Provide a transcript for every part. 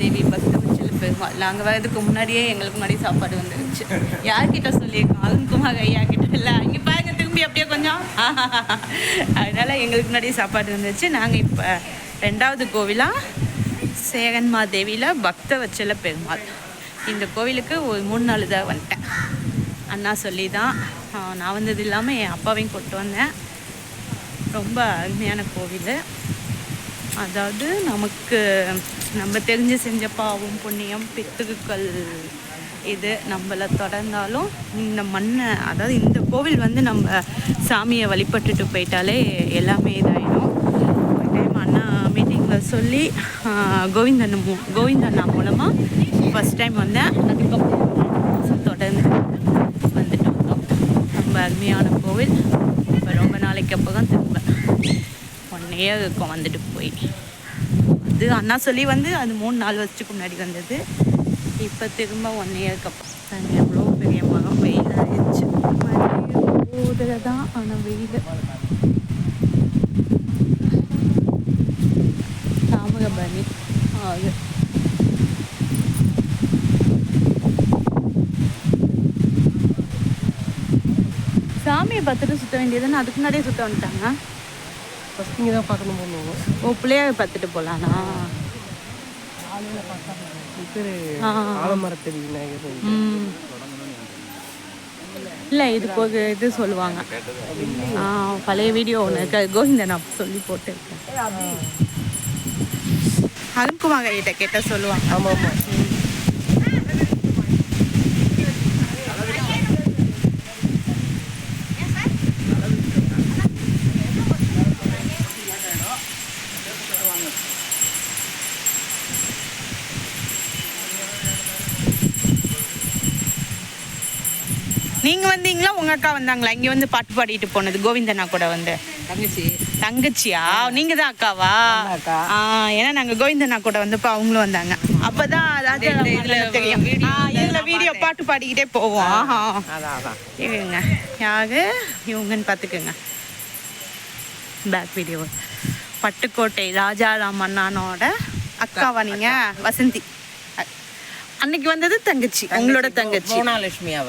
தேவி பக்தவச்சல பெருமாள் நாங்கள் வரதுக்கு முன்னாடியே எங்களுக்கு முன்னாடி சாப்பாடு வந்துருச்சு. யார்கிட்ட சொல்லியிருக்கோம் அருண்குமார் ஐயா கிட்ட இல்லை. இங்கே பாருங்க திரும்பி அப்படியே கொஞ்சம். அதனால எங்களுக்கு முன்னாடி சாப்பாடு வந்துருச்சு. நாங்கள் இப்போ ரெண்டாவது கோவிலாக சேகன்மா தேவியில் பக்தவச்சல பெருமாள். இந்த கோவிலுக்கு ஒரு மூணு நாலு தான் வந்துட்டேன். அண்ணா சொல்லி தான் நான் வந்தது இல்லாமல் என் அப்பாவையும் கொண்டு வந்தேன். ரொம்ப அருமையான கோவில். அதாவது நமக்கு நம்ம தெரிஞ்சு செஞ்ச பாவம் புண்ணியம் பித்துக்கள் இது நம்மளை தொடர்ந்தாலும் இந்த மண்ணை அதாவது இந்த கோவில் வந்து நம்ம சாமியை வழிபட்டுட்டு போயிட்டாலே எல்லாமே இதாயிடும். ஒரு டைம் அண்ணா மீட்டிங்கில் சொல்லி கோவிந்தன் மூ கோவிந்தண்ணா மூலமாக ஃபஸ்ட் டைம் வந்தேன் அதுக்கப்புறம் தொடர்ந்து வந்துட்டு வந்தோம். ரொம்ப அருமையான கோவில். இப்போ ரொம்ப நாளைக்கு அப்போ தான் திரும்ப. ஒன் இயர் இருக்கும் வந்துட்டு போய். அது அண்ணா சொல்லி வந்து அது மூணு நாலு வருஷத்துக்கு முன்னாடி வந்தது. இப்போ திரும்ப ஒன் இயருக்கு அப்புறம் எவ்வளோ பெரிய மரம் வெயில் ஆயிடுச்சு போதில் தான் ஆனால் வெயில் தாமிரபரணி ஆகு சாமியை பார்த்துட்டு சுற்ற வேண்டியதுன்னு அதுக்கு முன்னாடியே சுற்ற வந்துட்டாங்க ஃபஸ்ட் இங்கே தான் பார்க்கணும் பண்ணுவோம் ஓ பிள்ளையாவை பார்த்துட்டு ஆ. ஆலமரத்தடி விநாயகர் இல்லை இதுக்கு ஒரு இது சொல்லுவாங்க. ஆ பழைய வீடியோ ஒன்று இருக்கு. கோவிந்தன் அப்போ சொல்லி போட்டுருக்கேன். அருண்குமார் கிட்ட கேட்ட சொல்லுவாங்க. ஆமாம் ஆமாம் நீங்க வந்தீங்களா? உங்க அக்கா வந்தாங்களா? இங்க வந்து பாட்டு பாடிட்டு போனது. கோவிந்தனா கூட வந்து. தங்கச்சி. தங்கச்சியா? நீங்க தான் அக்காவா. ஆ, ஏன்னா நாங்க கோவிந்தனா கூட வந்தப்போ அவங்களும் வந்தாங்க. அப்பதான் அதாவது தெரியும். இதுல வீடியோ பாட்டு பாடிக்கிட்டே போவோம். ஆஹா. இவங்க யாரு? இவங்கன்னு பார்த்துக்குங்க பேக் வீடியோ பட்டுக்கோட்டை ராஜாராம் அண்ணானோட அக்காவா நீங்க? வசந்தி. அன்னைக்கு வந்தது தங்கச்சி. உங்களோட தங்கச்சி. மோனாலட்சுமி அவ.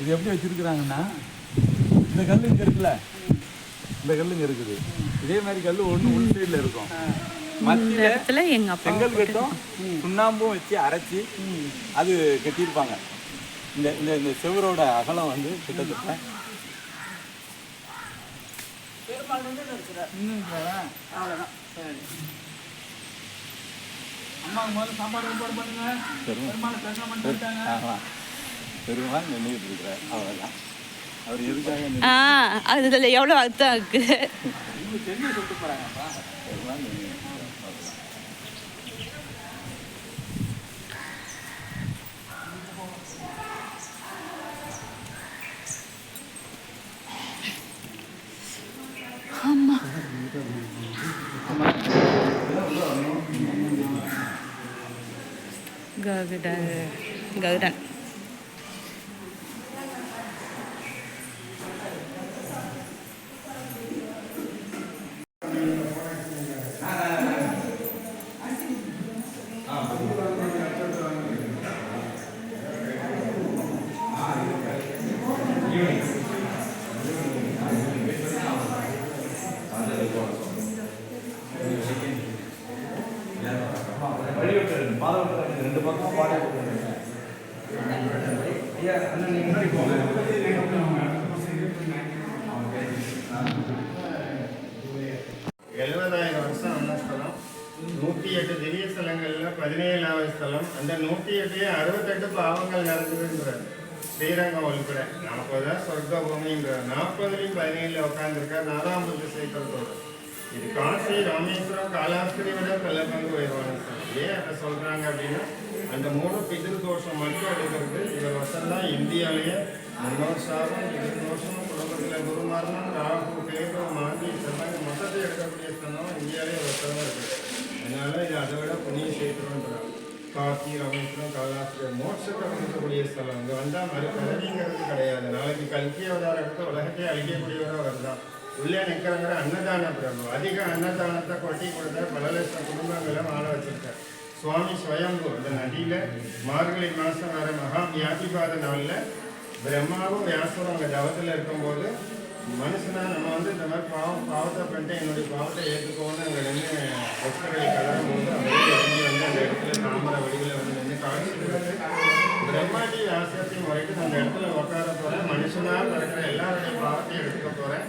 இது எப்படி வச்சிருக்கிறாங்கன்னா இந்த கல் இங்க இருக்குல்ல? இந்த கல் இங்க இருக்குது. இதே மாதிரி கல் ஒண்ணு உள் சைடுல இருக்கும். மத்தியில செங்கல் கட்டும் சுண்ணாம்பும் வச்சு அரைச்சி அது கட்டியிருப்பாங்க. இந்த இந்த இந்த செவரோட அகலம் வந்து கிட்டத்தட்ட இன்னும் இருக்கிறதா? அம்மாவுக்கு முதல்ல சாப்பாடு ஏற்பாடு பண்ணுங்க பெருமாள் தரிசனம் பண்ணிட்டு வந்துட்டாங்க. ஆமா. பெருமாள் நின்றுட்டு இருக்கிறார். அவ்வளோதான் அவர் எதுக்காக நின்னு- ஆ அதுல எவ்வளவு அர்த்தம் இருக்கு? இவங்க சென்னை சொல்லிட்டு போறாங்கப்பா. பெருமாள் நின்னுட்டு gửi đặt கருடன் கருடன் ரெண்டு பக்கம் பாடம் எழுபதாயிரம் வருஷம் அந்த ஸ்தலம். நூற்றி எட்டு திவ்ய ஸ்தலங்களில் பதினேழாவது ஸ்தலம். அந்த நூற்றி எட்டு அறுபத்தெட்டு பாவங்கள் நடக்குதுன்றார் ஸ்ரீரங்கம் உள்பட நாற்பது சொர்க்க பூமின்றார் நாற்பதுலையும் பதினேழில் உட்காந்துருக்கார் நாலாம் புத்த சேக்கரத்தோடு இது காசி ராமேஸ்வரம் காலாஸ்திரி விட பல பங்கு உயர்வான ஏன் அதை சொல்கிறாங்க அப்படின்னா அந்த மூணு பிதிரு தோஷம் மட்டும் எடுக்கிறது இவர் வசந்தான் இந்தியாவிலேயே முன்னோர் சாபம் பிதிரு தோஷம் குடும்பத்தில் குருமாரணம் ராகு கேது மாந்தி இதெல்லாம் மொத்தத்தை எடுக்கக்கூடிய ஸ்தலம் இந்தியாவிலேயே வசம் இருக்கு. அதனால இது அதை விட புண்ணிய சேத்திரம்ன்றாங்க காசி ராமேஸ்வரம் காலாஸ்திரி மோட்சத்தை கொடுக்கக்கூடிய ஸ்தலம் இங்கே வந்தால் மறுபிறவிங்கிறது கிடையாது. நாளைக்கு கல்கி அவதாரத்தை உலகத்தை அழிக்கக்கூடியவராக வந்தான் உள்ளே நிற்கிறவங்க அன்னதான பிரம்மம் அதிக அன்னதானத்தை கொட்டி கொடுத்த பல லட்சம் குடும்பங்களை வாழ வச்சிருக்கார். சுவாமி ஸ்வயம்பு இந்த நதியில் மார்கழி மாசம் வர மகா வியாபிபாத நாளில் பிரம்மாவும் வியாசரும் அங்கே தவத்தில் இருக்கும்போது மனுஷனா நம்ம வந்து இந்த மாதிரி பாவம் பாவத்தை பண்ணிட்டு என்னுடைய பாவத்தை ஏற்றுக்கோன்னு அங்கே நின்று பக்தர்களை கலரும் போது அப்படியே இறங்கி வந்து அந்த இடத்துல தாமரை வடிவில் வந்து நின்று காட்சி கொடுத்து பிரம்மாண்டி வியாசத்தையும் முறைட்டு அந்த இடத்துல உட்கார போகிறேன் மனுஷனாக பிறக்கிற எல்லாருடைய பாவத்தையும் எடுத்துக்க போகிறேன்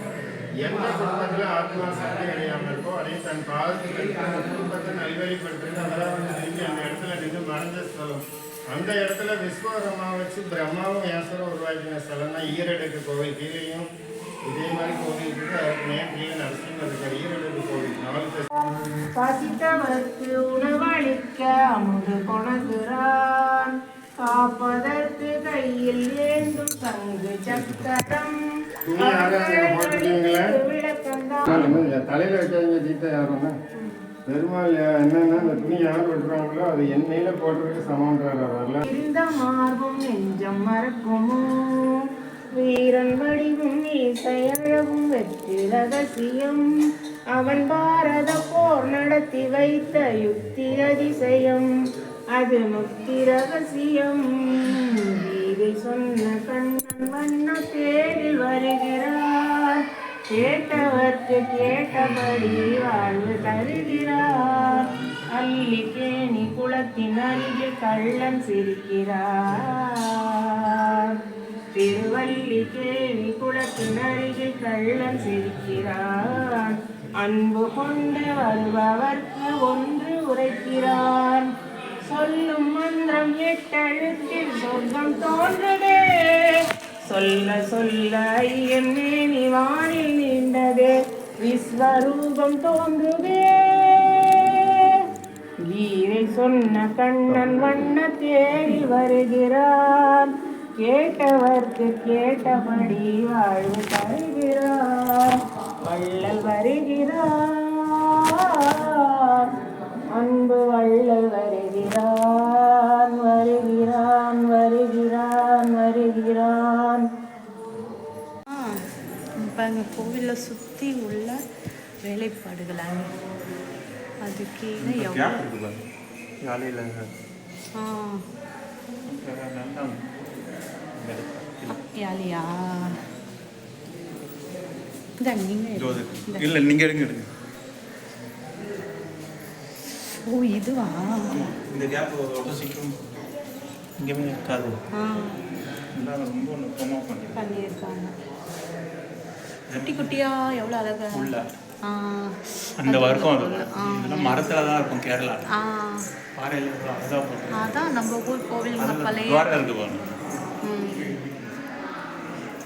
எந்த குடும்பத்துல ஆத்மா சக்தி அடையாம இருக்கோ அதையும் தன் பாவத்துக்கு குடும்பத்தை நல்வழிப்படுத்துறது அதெல்லாம் திரும்பி அந்த இடத்துல நின்று மறைஞ்ச ஸ்தலம். அந்த இடத்துல விஸ்வகர்மா வச்சு பிரம்மாவும் வியாசரும் உருவாக்கின ஸ்தலம் தான் ஈரடுக்கு கோவில் கீழேயும் இதே மாதிரி கோவில் இருக்கு. அதுக்கு நரசிம்மர் இருக்கார். ஈரடுக்கு கோவில். நாலு பசித்தவர்க்கு உணவளிக்க அமுது கொணகுறான் காப்பதற்கு கையில் ஏந்தும் சங்கு சக்கரம் தலையில வைக்காதீங்க சீட்டை யாருன்னா? பெருமாள் என்னன்னா அந்த துணி யார் விட்டுறாங்களோ அது எண்ணெயில போடுறதுக்கு சமம்ன்றார் வரல இந்த மார்பும் நெஞ்சம் மறக்குமோ? வீரன் வடிவும் இசையழகும் வெற்றி ரகசியம் அவன் பாரத போர் நடத்தி வைத்த யுக்தி அதிசயம். அது முக்தி ரகசியம். கீதை சொன்ன கண்ணன் வண்ண தேடி வருகிறார். கேட்டவர்க்கு கேட்டபடி வாழ்வு தருகிறார். அல்லிக்கேணி குளத்தின் அருகே கள்ளன் சிரிக்கிறார். திருவல்லிக்கேணி குளத்தின் அருகே கள்ளன் சிரிக்கிறார். அன்பு கொண்டு வருபவர்க்கு ஒன்று உரைக்கிறார். சொல்லும் மந்திரம் எட்டெழுத்தில் சொர்க்கம் தோன்றுதே. சொல்ல சொல்ல ஐயன் மேனி வானில் நீண்டதே. விஸ்வரூபம் தோன்றுவே. கீதை சொன்ன கண்ணன் வண்ண தேடி வருகிறார் கேட்டவர்க்கு கேட்டபடி வாழ்வு தருகிறார் வள்ளல் வருகிறார் அன்பு வள்ளல் வருகிறான். வருகிறான் வருகிறான் வருகிறான். பாருங்க கோவிலில் சுற்றி உள்ள வேலைப்பாடுகள் அணி அது கீழே எவ்வளோ யாலியா இந்த நீங்கள் இல்லை நீங்கள் எடுங்க எடுங்க. ஓ இதுவா? இந்த கேப் அவ்வளோ சீக்கிரம் எங்கேயுமே இருக்காது. ரொம்ப நுட்பமாக பண்ணியிருக்காங்க. குட்டி குட்டியா எவ்வளோ அழகா? உள்ள. ஆ அந்த வர்க்கம் அது. ஆ. இதெல்லாம் மரத்தில் தான் இருக்கும் கேரளா. ஆ. பாறையில் அழகாக அதான் நம்ம ஊர் அது பழைய இருக்கு பாருங்க.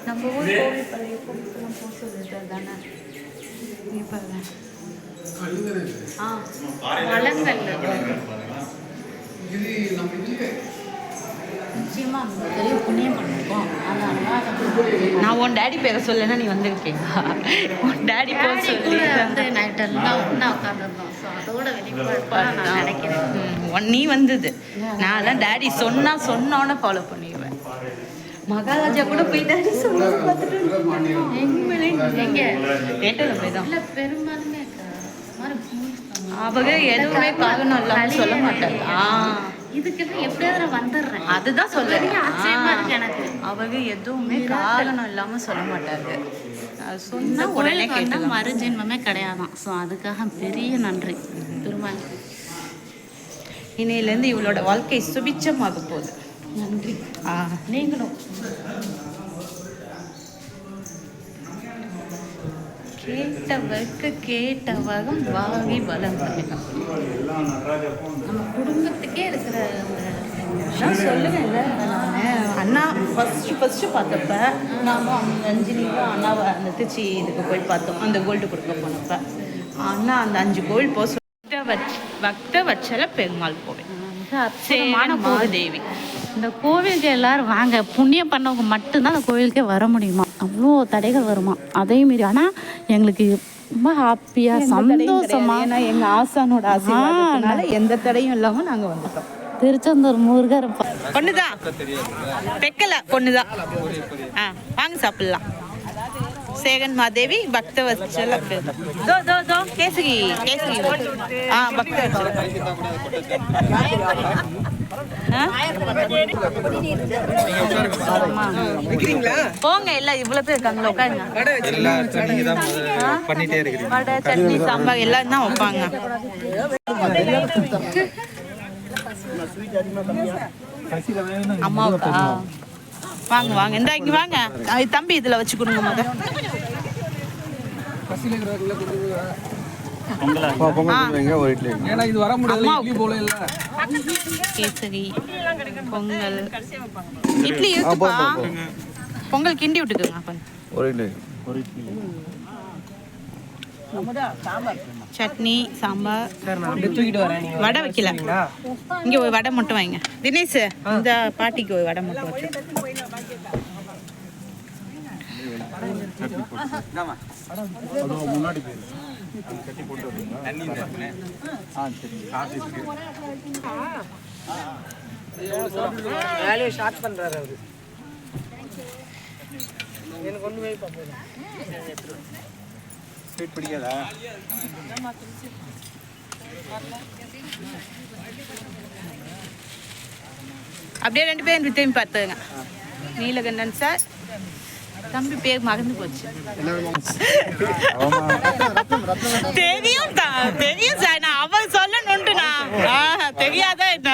நம்ம ஊர் கோவில் பழைய கோவிலுக்குலாம் போக சொல்லிட்டு தானே பாருங்க. ஆ. வளங்கல்ல. நிச்சயமா அந்த பெரிய புண்ணியம் பண்ணிருக்கோம் அதனால நான் உன் டேடி பேரை சொல்லனா நீ வந்திருக்கீங்களா உன் டேடி பேர் சொல்லி. வந்து நைட் எல்லாம் ஒன்றா உட்காந்துருந்தோம் ஸோ அதோட வெளிப்பாடு நான் நினைக்கிறேன். உன் நீ வந்தது. நான் டேடி சொன்னா சொன்னோன்னு ஃபாலோ பண்ணிடுவேன். மகாராஜா கூட போய் டேடி சொன்னா பார்த்துட்டு எங்க? கேட்டது அப்படிதான். இல்லை பெரும்பாலுமே அவங்க எதுவுமே காரணம் இல்லாம சொல்ல மாட்டாங்க. ஆ. இதுக்கு எப்படியாவது நான் வந்துடுறேன். அதுதான் பெரிய ஆச்சரியமா இருக்கு எனக்கு. அவங்க எதுவுமே காரணம் இல்லாம சொல்ல மாட்டாங்க சொன்னா உடனே மறுஜென்மமே கிடையாதான். ஸோ அதுக்காக பெரிய நன்றி. பெருமாள். இன்னையிலேருந்து இவளோட வாழ்க்கை சுபிச்சமாக போகுது. நன்றி. ஆ. நீங்களும். கேட்டவர்க்கு கேட்ட வகம் வாகி பலம் நம்ம குடும்பத்துக்கே இருக்கிற நான் சொல்லுவேன்ல நான். அண்ணா ஃபஸ்ட்டு ஃபஸ்ட்டு பார்த்தப்ப நானும் அந்த ரஞ்சினியும் அண்ணாவை அந்த திருச்சி இதுக்கு போய் பார்த்தோம். அந்த கோல்டு கொடுக்க போனப்ப. ஆனால் அந்த அஞ்சு கோவில் போக சொல்லி பக்த வச் பக்த வச்சல பெருமாள் கோவில். மிக இந்த கோவிலுக்கு எல்லாரும் வாங்க. புண்ணியம் பண்ணவங்க மட்டும்தான் அந்த கோவிலுக்கே வர முடியுமா? அவ்வளோ தடைகள் வருமா? அதே மாரி ஆனால் எங்களுக்கு ரொம்ப ஹாப்பியாக சந்தோஷமா ஏன்னா எங்க ஆசானோட ஆசீர்வாதத்தினால எந்த தடையும் இல்லாம நாங்க வந்துட்டோம். திருச்செந்தூர் முருகர் பொண்ணுதான் பெக்கல பொண்ணுதான் ஆ வாங்க சாப்பிடலாம். சேகன் மாதேவி பக்த வச்சல. தோ தோ தோ கேசரி கேசரி ஆ பக்த? போங்க எல்லாம் இவ்வளவு பேர் இருக்காங்களா உட்காருங்க எல்லா நீங்க தான் பண்ணிட்டே இருக்கிறீங்க வடை சட்னி சாம்பார் எல்லாம் தான் வைப்பாங்க அம்மாவுக்கா வாங்க வாங்க. இந்த இங்க வாங்க. தம்பி இதுல வச்சு கொடுங்க முத ஒரு இட்லி. அம்மாவுக்கு. கேசரி பொங்கல். இட்லி. இருக்குப்பா. பொங்கல் கிண்டி விட்டுக்குங்க ஒரு இட்லி. ஒரு இட்லி. சட்னி சாம்பார். வடை வைக்கல. இங்க ஒரு வடை மட்டும் வைங்க. தினேஷ் இந்த பாட்டிக்கு ஒரு வடை மட்டும் வச்சு வேலையை ஸ்டார்ட் பண்றாரு அவரு. எனக்கு போய் பார்ப்போம் ஸ்வீட் பிடிக்காதா? அப்படியே ரெண்டு பேரும் திரும்பி பார்த்துங்க நீலகண்டன் சார் தம்பி பேர் மறந்து போச்சு. தெரியும் தான் தெரியும் சார். நான் அவர் சொல்லணுன்ட்டு நான் ஆ, தெரியாதா என்ன?